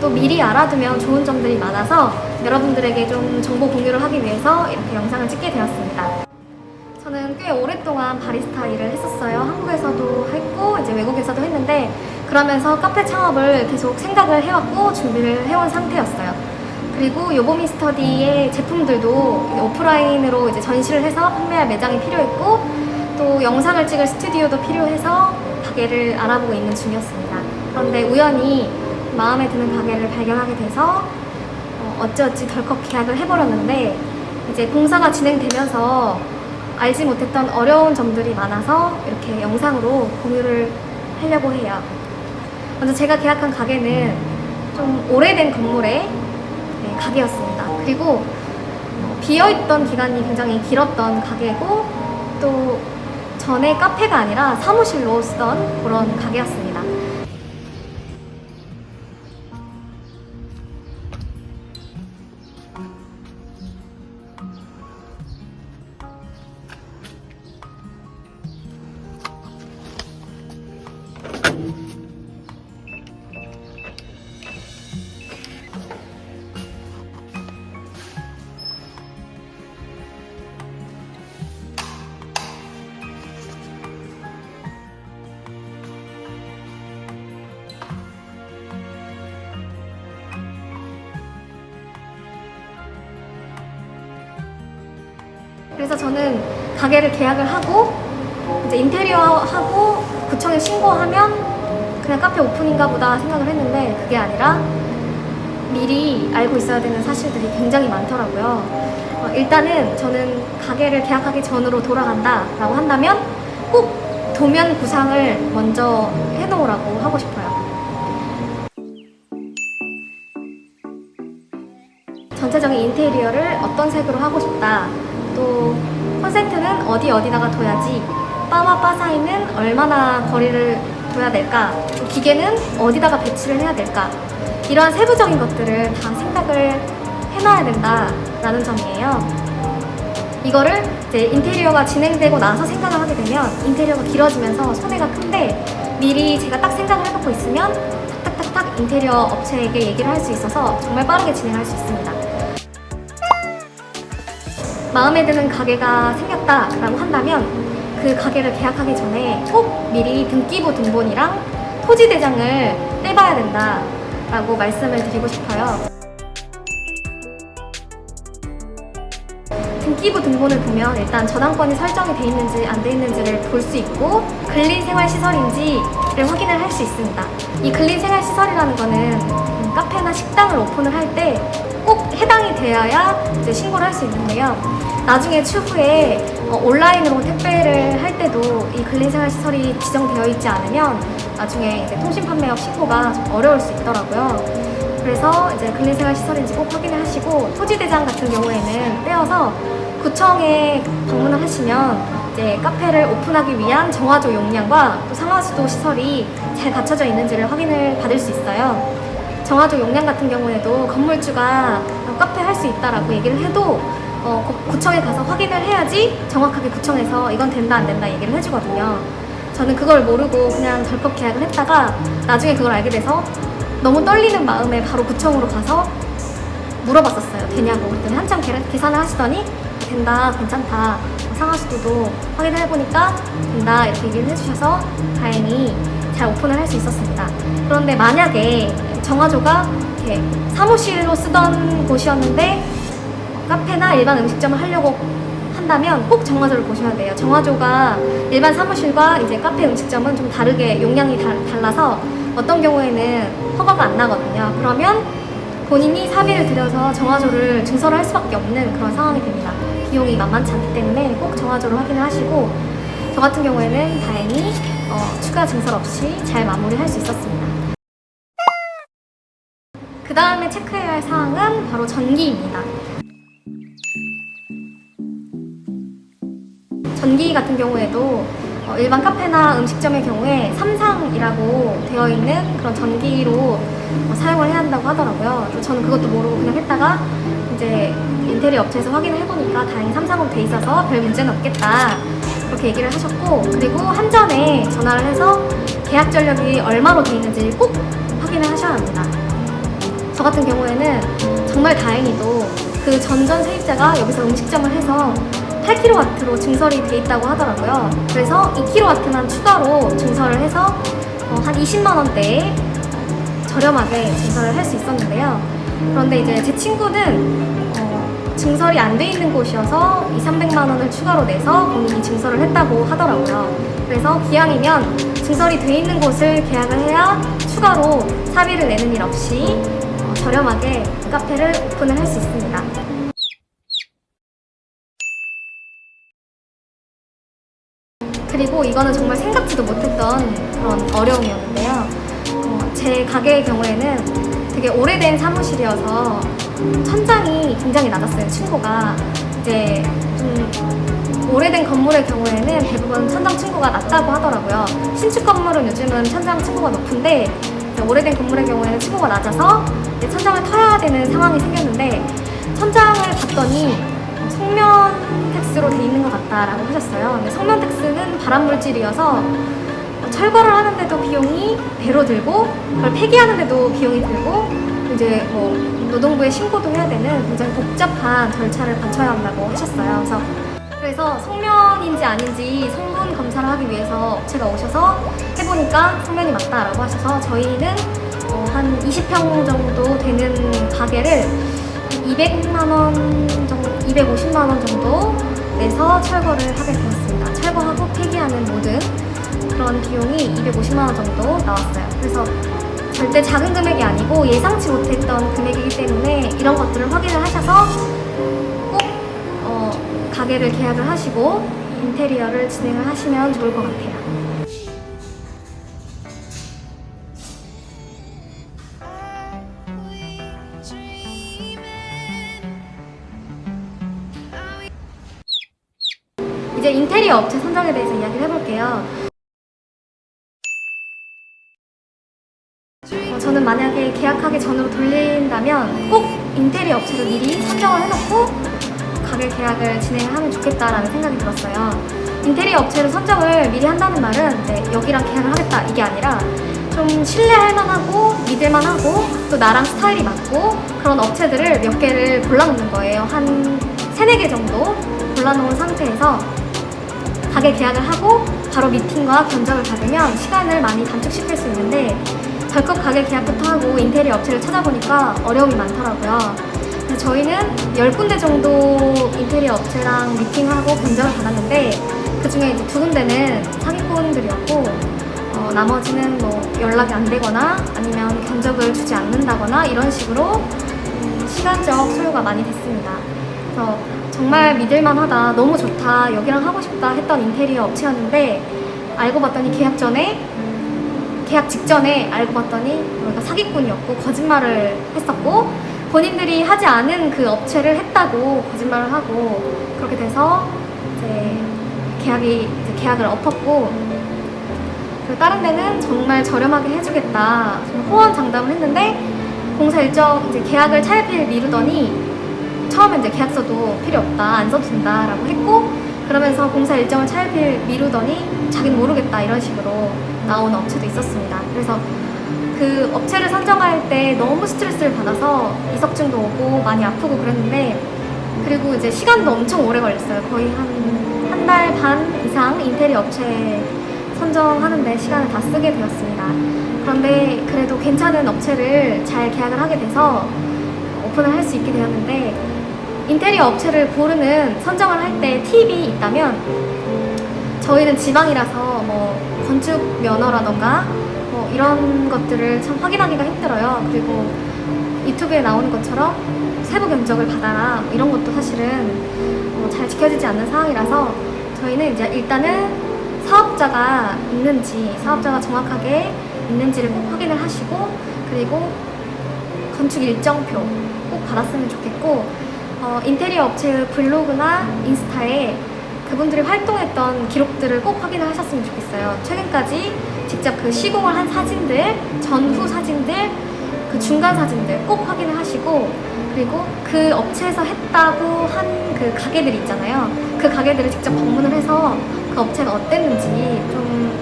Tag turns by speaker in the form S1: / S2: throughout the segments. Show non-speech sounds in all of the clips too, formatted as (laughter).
S1: 또 미리 알아두면 좋은 점들이 많아서 여러분들에게 좀 정보 공유를 하기 위해서 이렇게 영상을 찍게 되었습니다. 저는 꽤 오랫동안 바리스타 일을 했었어요. 한국에서도 했고 이제 외국에서도 했는데 그러면서 카페 창업을 계속 생각을 해왔고 준비를 해온 상태였어요. 그리고 요보미 스터디의 제품들도 오프라인으로 이제 전시를 해서 판매할 매장이 필요했고 또 영상을 찍을 스튜디오도 필요해서 가게를 알아보고 있는 중이었습니다. 그런데 우연히 마음에 드는 가게를 발견하게 돼서 어, 어찌어찌 덜컥 계약을 해버렸는데 이제 공사가 진행되면서 알지 못했던 어려운 점들이 많아서 이렇게 영상으로 공유를 하려고 해요. 먼저 제가 계약한 가게는 좀 오래된 건물의 네, 가게였습니다. 그리고 어, 비어있던 기간이 굉장히 길었던 가게고 또 전에 카페가 아니라 사무실로 쓰던 그런 가게였습니다. 그래서 저는 가게를 계약을 하고 이제 인테리어 하고 구청에 신고하면 그냥 카페 오픈인가 보다 생각을 했는데 그게 아니라 미리 알고 있어야 되는 사실들이 굉장히 많더라고요. 어, 일단은 저는 가게를 계약하기 전으로 돌아간다라고 한다면 꼭 도면 구상을 먼저 해놓으라고 하고 싶어요. 전체적인 인테리어를 어떤 색으로 하고 싶다. 또 콘센트는 어디 어디다가 둬야지. 바 사이는 얼마나 거리를 둬야 될까. 또 기계는 어디다가 배치를 해야 될까. 이러한 세부적인 것들을 다 생각을 해놔야 된다라는 점이에요. 이거를 이제 인테리어가 진행되고 나서 생각을 하게 되면 인테리어가 길어지면서 손해가 큰데 미리 제가 딱 생각을 해놓고 있으면 탁탁탁탁 인테리어 업체에게 얘기를 할 수 있어서 정말 빠르게 진행할 수 있습니다. 마음에 드는 가게가 생겼다라고 한다면 그 가게를 계약하기 전에 꼭 미리 등기부 등본이랑 토지 대장을 떼봐야 된다라고 말씀을 드리고 싶어요. 등기부 등본을 보면 일단 저당권이 설정이 돼 있는지 안 돼 있는지를 볼 수 있고 근린 생활 시설인지를 확인을 할 수 있습니다. 이 근린 생활 시설이라는 거는 음, 카페나 식당을 오픈을 할 때 꼭 해당이 되어야 이제 신고를 할 수 있는데요. 나중에 추후에 어, 온라인으로 택배를 할 때도 이 근린 생활 시설이 지정되어 있지 않으면 나중에 이제 통신 판매업 신고가 좀 어려울 수 있더라고요. 그래서 이제 근린생활 시설인지 꼭 확인을 하시고 토지대장 같은 경우에는 떼어서 구청에 방문을 하시면 이제 카페를 오픈하기 위한 정화조 용량과 또 상하수도 시설이 잘 갖춰져 있는지를 확인을 받을 수 있어요. 정화조 용량 같은 경우에도 건물주가 카페 할 수 있다라고 얘기를 해도 어, 구- 구청에 가서 확인을 해야지 정확하게 구청에서 이건 된다 안 된다 얘기를 해주거든요. 저는 그걸 모르고 그냥 덜컥 계약을 했다가 나중에 그걸 알게 돼서 너무 떨리는 마음에 바로 구청으로 가서 물어봤었어요. 되냐고. 그랬더니 한참 계- 계산을 하시더니 된다, 괜찮다. 뭐 상하수도도 확인을 해보니까 된다 이렇게 얘기를 해주셔서 다행히 잘 오픈을 할 수 있었습니다. 그런데 만약에 정화조가 이렇게 사무실로 쓰던 곳이었는데 카페나 일반 음식점을 하려고 한다면 꼭 정화조를 보셔야 돼요. 정화조가 일반 사무실과 이제 카페 음식점은 좀 다르게 용량이 달, 달라서 어떤 경우에는 허가가 안 나거든요. 그러면 본인이 사비를 들여서 정화조를 증설을 할 수밖에 없는 그런 상황이 됩니다. 비용이 만만치 않기 때문에 꼭 정화조를 확인을 하시고 저 같은 경우에는 다행히 어, 추가 증설 없이 잘 마무리할 수 있었습니다. 그 다음에 체크해야 할 사항은 바로 전기입니다. 전기 같은 경우에도 어, 일반 카페나 음식점의 경우에 삼상이라고 되어 있는 그런 전기로 어, 사용을 해야 한다고 하더라고요. 저는 그것도 모르고 그냥 했다가 이제 인테리어 업체에서 확인을 해보니까 다행히 삼성으로 돼 있어서 별 문제는 없겠다. 그렇게 얘기를 하셨고 그리고 한전에 전화를 해서 계약 전력이 얼마로 돼 있는지 꼭 확인을 하셔야 합니다. 저 같은 경우에는 정말 다행히도 그 전전 세입자가 여기서 음식점을 해서 8kW로 증설이 돼 있다고 하더라고요. 그래서 2kW만 추가로 증설을 해서 어, 한 20만 원대에 저렴하게 증설을 할 수 있었는데요. 그런데 이제 제 친구는 어, 증설이 안 돼 있는 곳이어서 2, 300만 원을 추가로 내서 본인이 증설을 했다고 하더라고요. 그래서 기왕이면 증설이 돼 있는 곳을 계약을 해야 추가로 사비를 내는 일 없이 어, 저렴하게 카페를 오픈을 할 수 있습니다. 그리고 이거는 정말 생각지도 못했던 그런 어려움이었는데요. 어, 제 가게의 경우에는 되게 오래된 사무실이어서 천장이 굉장히 낮았어요, 층고가. 이제 좀 오래된 건물의 경우에는 대부분 천장 층고가 낮다고 하더라고요. 신축 건물은 요즘은 천장 층고가 높은데 오래된 건물의 경우에는 층고가 낮아서 천장을 터야 되는 상황이 생겼는데 천장을 봤더니 성면 텍스로 돼 있는 것 같다라고 하셨어요. 근데 성면 텍스는 발암 물질이어서 철거를 하는데도 비용이 배로 들고 그걸 폐기하는데도 비용이 들고 이제 뭐 노동부에 신고도 해야 되는 굉장히 복잡한 절차를 거쳐야 한다고 하셨어요. 그래서 그래서 성면인지 아닌지 성분 검사를 하기 위해서 업체가 오셔서 해보니까 성면이 맞다라고 하셔서 저희는 어, 한 20평 정도 되는 가게를 200만 원 정도, 250만 원 정도 내서 철거를 하게 되었습니다. 철거하고 폐기하는 모든 그런 비용이 250만 원 정도 나왔어요. 그래서 절대 작은 금액이 아니고 예상치 못했던 금액이기 때문에 이런 것들을 확인을 하셔서 꼭 어, 가게를 계약을 하시고 인테리어를 진행을 하시면 좋을 것 같아요. 계약하기 전으로 돌린다면 꼭 인테리어 업체를 미리 선정을 해놓고 가게 계약을 진행을 하면 좋겠다라는 생각이 들었어요. 인테리어 업체를 선정을 미리 한다는 말은 네, 여기랑 계약을 하겠다 이게 아니라 좀 신뢰할 만하고 믿을 만 하고 또 나랑 스타일이 맞고 그런 업체들을 몇 개를 골라놓는 거예요. 한 세네 개 정도 골라놓은 상태에서 가게 계약을 하고 바로 미팅과 견적을 받으면 시간을 많이 단축시킬 수 있는데 덜컥 가게 계약부터 하고 인테리어 업체를 찾아보니까 어려움이 많더라고요. 그래서 저희는 10군데 정도 인테리어 업체랑 미팅하고 견적을 받았는데 그 중에 이제 두 군데는 사기꾼들이었고 어, 나머지는 뭐 연락이 안 되거나 아니면 견적을 주지 않는다거나 이런 식으로 음, 시간적 소요가 많이 됐습니다. 그래서 정말 믿을만하다, 너무 좋다, 여기랑 하고 싶다 했던 인테리어 업체였는데 알고 봤더니 계약 전에 계약 직전에 알고 봤더니 우리가 사기꾼이었고 거짓말을 했었고 본인들이 하지 않은 그 업체를 했다고 거짓말을 하고 그렇게 돼서 이제 계약이 이제 계약을 엎었고 그리고 다른 데는 정말 저렴하게 해주겠다. 좀 호언 장담을 했는데 공사 일정 이제 계약을 차일피일 미루더니 처음에 이제 계약서도 필요 없다 안 써도 된다라고 했고 그러면서 공사 일정을 차일피일 미루더니 자기는 모르겠다 이런 식으로 나오는 업체도 있었습니다. 그래서 그 업체를 선정할 때 너무 스트레스를 받아서 이석증도 오고 많이 아프고 그랬는데 그리고 이제 시간도 엄청 오래 걸렸어요. 거의 한 한 달 반 이상 인테리어 업체 선정하는데 시간을 다 쓰게 되었습니다. 그런데 그래도 괜찮은 업체를 잘 계약을 하게 돼서 오픈을 할 수 있게 되었는데 인테리어 업체를 고르는 선정을 할 때 팁이 있다면 저희는 지방이라서 뭐 건축 면허라던가 뭐 이런 것들을 참 확인하기가 힘들어요. 그리고 유튜브에 나오는 것처럼 세부 견적을 받아라 뭐 이런 것도 사실은 뭐잘 지켜지지 않는 상황이라서 저희는 이제 일단은 사업자가 있는지 사업자가 정확하게 있는지를 꼭 확인을 하시고 그리고 건축 일정표 꼭 받았으면 좋겠고 어, 인테리어 업체의 블로그나 인스타에 그분들이 활동했던 기록들을 꼭 확인을 하셨으면 좋겠어요. 최근까지 직접 그 시공을 한 사진들, 전후 사진들, 그 중간 사진들 꼭 확인을 하시고 그리고 그 업체에서 했다고 한 그 가게들 있잖아요. 그 가게들을 직접 방문을 해서 그 업체가 어땠는지 좀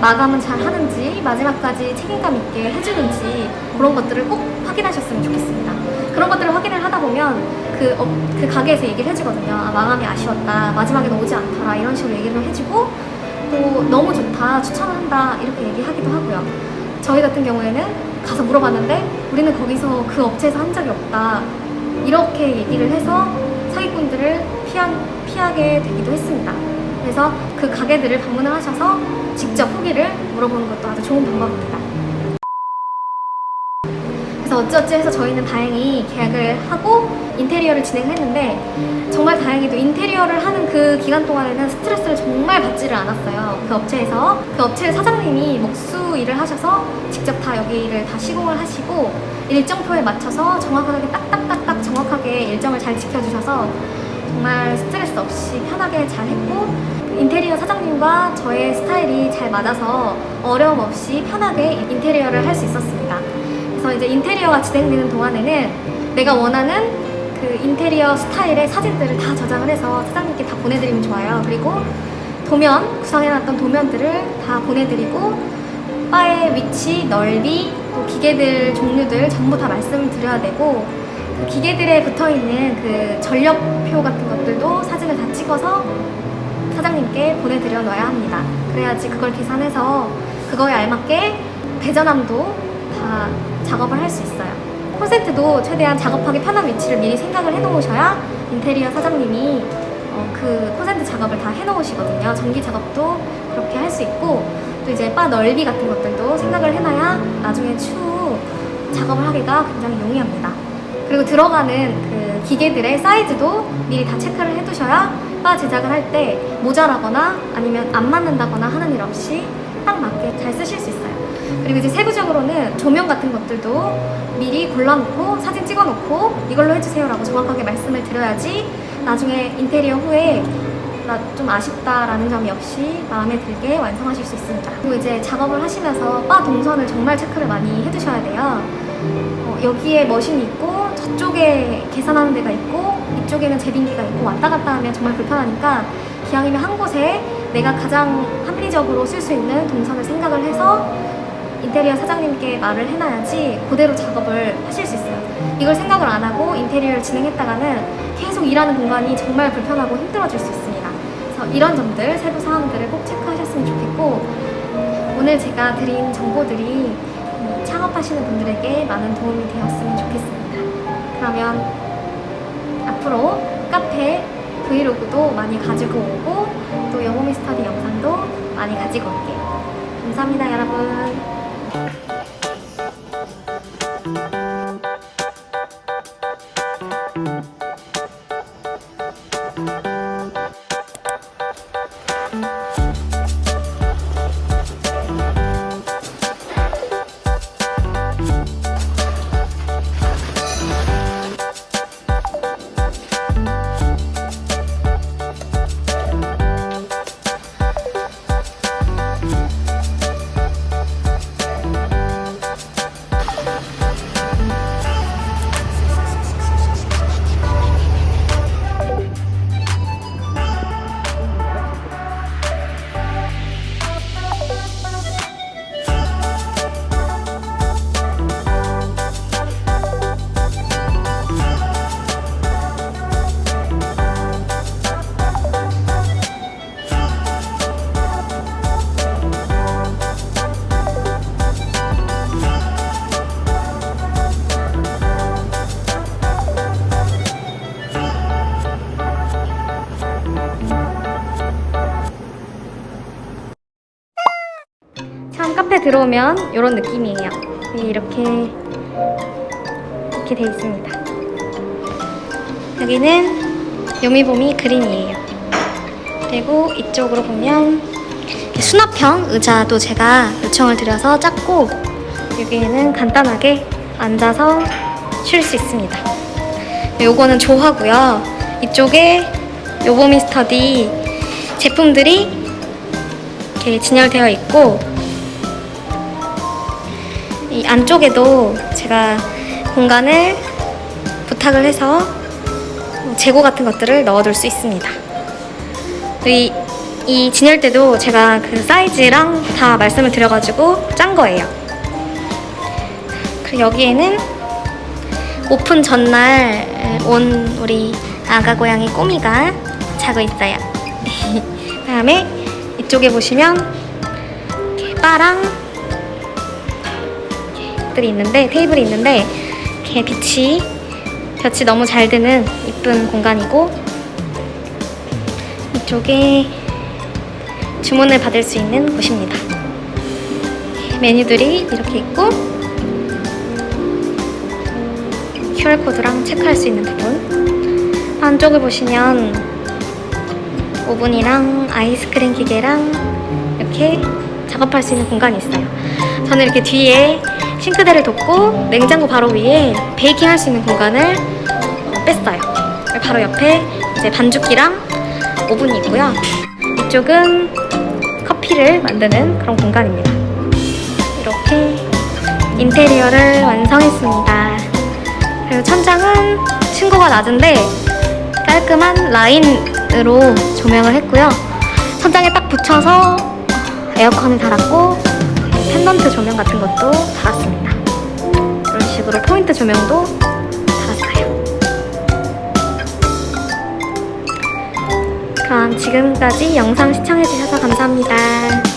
S1: 마감은 잘 하는지 마지막까지 책임감 있게 해주는지 그런 것들을 꼭 확인하셨으면 좋겠습니다. 그런 것들을 확인을 하다 보면 그, 업, 그 가게에서 얘기를 해주거든요. 아, 마감이 아쉬웠다. 마지막에는 오지 않더라. 이런 식으로 얘기를 해주고 또 너무 좋다. 추천한다. 이렇게 얘기하기도 하고요. 저희 같은 경우에는 가서 물어봤는데 우리는 거기서 그 업체에서 한 적이 없다. 이렇게 얘기를 해서 사기꾼들을 피한, 피하게 되기도 했습니다. 그래서 그 가게들을 방문을 하셔서 직접 후기를 물어보는 것도 아주 좋은 방법입니다. 그래서 어찌어찌 해서 저희는 다행히 계약을 하고 인테리어를 진행했는데 정말 다행히도 인테리어를 하는 그 기간 동안에는 스트레스를 정말 받지를 않았어요. 그 업체에서 그 업체 사장님이 목수 일을 하셔서 직접 다 여기를 다 시공을 하시고 일정표에 맞춰서 정확하게 딱딱딱딱 정확하게 일정을 잘 지켜주셔서 정말 스트레스 없이 편하게 잘 했고 인테리어 사장님과 저의 스타일이 잘 맞아서 어려움 없이 편하게 인테리어를 할 수 있었습니다. 그래서 이제 인테리어가 진행되는 동안에는 내가 원하는 그 인테리어 스타일의 사진들을 다 저장을 해서 사장님께 다 보내드리면 좋아요. 그리고 도면, 구성해놨던 도면들을 다 보내드리고 바의 위치, 넓이, 또 기계들 종류들 전부 다 말씀을 드려야 되고 그 기계들에 붙어있는 그 전력표 같은 것들도 사진을 다 찍어서 사장님께 보내드려 놔야 합니다. 그래야지 그걸 계산해서 그거에 알맞게 배전함도 다 작업을 할 수 있어요. 콘센트도 최대한 작업하기 편한 위치를 미리 생각을 해놓으셔야 인테리어 사장님이 어, 그 콘센트 작업을 다 해놓으시거든요. 전기 작업도 그렇게 할 수 있고 또 이제 바 넓이 같은 것들도 생각을 해놔야 나중에 추후 작업을 하기가 굉장히 용이합니다. 그리고 들어가는 그 기계들의 사이즈도 미리 다 체크를 해두셔야 바 제작을 할 때 모자라거나 아니면 안 맞는다거나 하는 일 없이 딱 맞게 잘 쓰실 수 있어요. 그리고 이제 세부적으로는 조명 같은 것들도 미리 골라놓고 사진 찍어놓고 이걸로 해주세요라고 정확하게 말씀을 드려야지 나중에 인테리어 후에 나좀 아쉽다라는 점이 없이 마음에 들게 완성하실 수 있습니다. 그리고 이제 작업을 하시면서 바 동선을 정말 체크를 많이 해두셔야 돼요. 어, 여기에 머신이 있고 저쪽에 계산하는 데가 있고 이쪽에는 제빙기가 있고 왔다 갔다 하면 정말 불편하니까 기왕이면 한 곳에 내가 가장 합리적으로 쓸 수 있는 동선을 생각을 해서 인테리어 사장님께 말을 해놔야지 그대로 작업을 하실 수 있어요. 이걸 생각을 안 하고 인테리어를 진행했다가는 계속 일하는 공간이 정말 불편하고 힘들어질 수 있습니다. 그래서 이런 점들, 세부 사항들을 꼭 체크하셨으면 좋겠고 오늘 제가 드린 정보들이 이 창업하시는 분들에게 많은 도움이 되었으면 좋겠습니다. 그러면 앞으로 카페 브이로그도 많이 가지고 오고 또 영어 미 스터디 영상도 많이 가지고 올게요. 감사합니다, 여러분. 들어오면 이런 느낌이에요. 네, 이렇게 이렇게 돼 있습니다. 여기는 요미보미 그린이에요. 그리고 이쪽으로 보면 수납형 의자도 제가 요청을 드려서 짰고 여기에는 간단하게 앉아서 쉴 수 있습니다. 요거는 조화고요. 이쪽에 요보미 스터디 제품들이 이렇게 진열되어 있고 이 안쪽에도 제가 공간을 부탁을 해서 재고 같은 것들을 넣어둘 수 있습니다. 이, 이 진열대도 제가 그 사이즈랑 다 말씀을 드려가지고 짠 거예요. 그리고 여기에는 오픈 전날 온 우리 아가 고양이 꼬미가 자고 있어요. (laughs) 다음에 이쪽에 보시면 바랑 들이 있는데 테이블이 있는데 이렇게 빛이 볕이 너무 잘 드는 이쁜 공간이고 이쪽에 주문을 받을 수 있는 곳입니다. 메뉴들이 이렇게 있고 QR코드랑 체크할 수 있는 부분 안쪽을 보시면 오븐이랑 아이스크림 기계랑 이렇게 작업할 수 있는 공간이 있어요. 저는 이렇게 뒤에 싱크대를 뒀고 냉장고 바로 위에 베이킹 할 수 있는 공간을 어, 뺐어요. 바로 옆에 이제 반죽기랑 오븐이 있고요. 이쪽은 커피를 만드는 그런 공간입니다. 이렇게 인테리어를 완성했습니다. 그리고 천장은 층고가 낮은데 깔끔한 라인으로 조명을 했고요. 천장에 딱 붙여서 에어컨을 달았고 펜던트 조명 같은 것도 달았습니다. 이런 식으로 포인트 조명도 달았어요. 그럼 지금까지 영상 시청해주셔서 감사합니다.